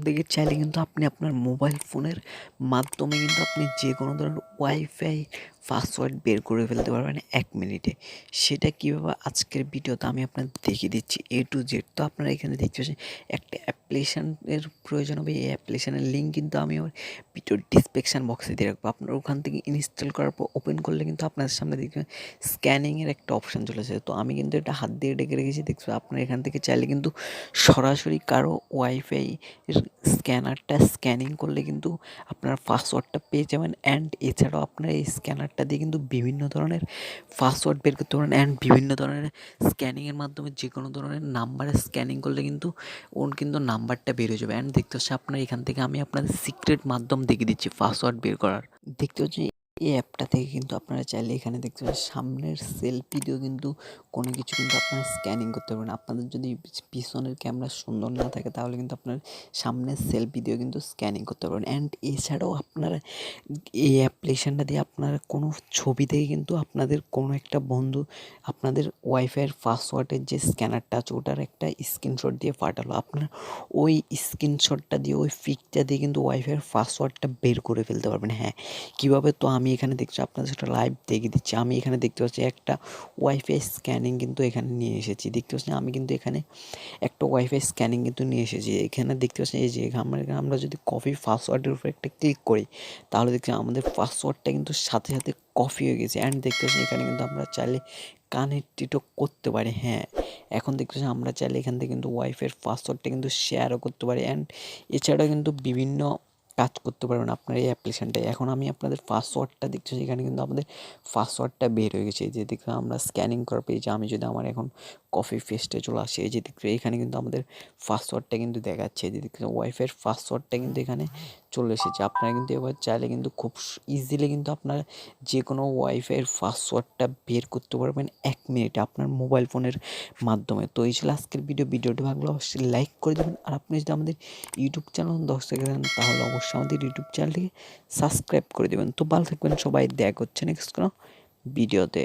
দিকে চাইলে কিন্তু আপনি আপনার মোবাইল ফোনের মাধ্যমে কিন্তু আপনি যে কোনো ধরনের ওয়াইফাই পাসওয়ার্ড বের করে ফেলতে পারবেন এক মিনিটে। সেটা কীভাবে আজকের ভিডিওতে আমি আপনাদের দেখিয়ে দিচ্ছি এ টু জেড তো আপনারা এখানে দেখতে পাচ্ছেন, একটা অ্যাপ্লিকেশানের প্রয়োজন হবে। এই অ্যাপ্লিকেশানের লিঙ্ক কিন্তু আমি আমার ভিডিওর ডিসক্রিপশান বক্সে দিয়ে রাখব। আপনার ওখান থেকে ইনস্টল করার পর ওপেন করলে কিন্তু আপনাদের সামনে দেখবেন স্ক্যানিংয়ের একটা অপশান চলে আসে। তো আমি কিন্তু এটা হাত দিয়ে ডেকে রেখেছি। দেখছ, আপনার এখান থেকে চাইলে কিন্তু সরাসরি কারও ওয়াইফাই স্ক্যানারটা স্ক্যানিং করলে কিন্তু আপনার পাসওয়ার্ডটা পেয়ে যাবেন। অ্যান্ড এছাড়াও আপনার এই স্ক্যানারটা দিয়ে কিন্তু বিভিন্ন ধরনের পাসওয়ার্ড বের করতে পারেন অ্যান্ড বিভিন্ন ধরনের স্ক্যানিংয়ের মাধ্যমে যে কোনো ধরনের নাম্বারে স্ক্যানিং করলে কিন্তু ওর কিন্তু নাম্বারটা বের হয়ে যাবে অ্যান্ড দেখতে হচ্ছে আপনার এখান থেকে আমি আপনাদের সিক্রেট মাধ্যম দেখিয়ে দিচ্ছি পাসওয়ার্ড বের করার। দেখতে হচ্ছে এই অ্যাপটা থেকে কিন্তু আপনারা চাইলে এখানে দেখতে পাচ্ছেন সামনের সেলফি দিয়েও কিন্তু কোনো কিছু কিন্তু আপনারা স্ক্যানিং করতে পারবেন। আপনাদের যদি পিছনের ক্যামেরা সুন্দর না থাকে, তাহলে কিন্তু আপনার সামনের সেলফি দিয়েও কিন্তু স্ক্যানিং করতে পারবেন। অ্যান্ড এছাড়াও আপনারা এই অ্যাপ্লিকেশানটা দিয়ে আপনারা কোনো ছবি থেকে কিন্তু আপনাদের কোনো একটা বন্ধু, আপনাদের ওয়াইফাইয়ের পাসওয়ার্ডের যে স্ক্যানারটা আছে, ওটার একটা স্ক্রিনশট দিয়ে পাঠালো। আপনার ওই স্ক্রিনশটটা দিয়ে, ওই পিকটা দিয়ে কিন্তু ওয়াইফাইয়ের পাসওয়ার্ডটা বের করে ফেলতে পারবেন। হ্যাঁ কীভাবে? তো আমি এখানে দেখছি, আপনাদের সেটা লাইভ দেখিয়ে দিচ্ছি। আমি এখানে দেখতে পাচ্ছি একটা ওয়াইফাই স্ক্যানিং কিন্তু এখানে নিয়ে এসেছি। দেখতে পাচ্ছি আমি কিন্তু এখানে একটা ওয়াইফাই স্ক্যানিং কিন্তু নিয়ে এসেছি। এখানে দেখতে পাচ্ছি এই যে আমরা আমরা যদি কপি পাসওয়ার্ডের উপর একটা ক্লিক করি, তাহলে দেখছি আমাদের পাসওয়ার্ডটা কিন্তু সাথে সাথে কপি হয়ে গেছে। অ্যান্ড দেখতে পাচ্ছি এখানে কিন্তু আমরা চাইলে কানেক্টেডও করতে পারি। হ্যাঁ এখন দেখতেছি আমরা চাইলে এখান থেকে কিন্তু ওয়াইফাইয়ের পাসওয়ার্ডটা কিন্তু শেয়ারও করতে পারি। অ্যান্ড এছাড়াও কিন্তু বিভিন্ন কাজ করতে পারবেন আপনার এই অ্যাপ্লিকেশানটায়। এখন আমি আপনাদের পাসওয়ার্ডটা দেখছি, সেখানে কিন্তু আমাদের পাসওয়ার্ডটা বের হয়ে গেছে। যে দেখুন, আমরা স্ক্যানিং করার পেয়েছি আমি যদি আমার এখন কফি ফেস্টে চলে আসি, এই যে দেখতে, এখানে কিন্তু আমাদের পাসওয়ার্ডটা কিন্তু দেখাচ্ছে। যে দেখতে ওয়াইফাইয়ের পাসওয়ার্ডটা কিন্তু এখানে চলে এসেছে। আপনারা কিন্তু এবার চাইলে কিন্তু খুব ইজিলি কিন্তু আপনারা যে কোনো ওয়াইফাইয়ের পাসওয়ার্ডটা বের করতে পারবেন এক মিনিটে আপনার মোবাইল ফোনের মাধ্যমে। তো এই ছিল আজকের ভিডিও ভিডিওটি ভালো অবশ্যই লাইক করে দেবেন। আর আপনি যদি আমাদের ইউটিউব চ্যানেল দর্শক দেন তাহলে অবশ্যই আমাদের ইউটিউব চ্যানেলটিকে সাবস্ক্রাইব করে দেবেন। তো ভালো থাকবেন, সবাই দেখা হচ্ছে নেক্সট কোনো ভিডিওতে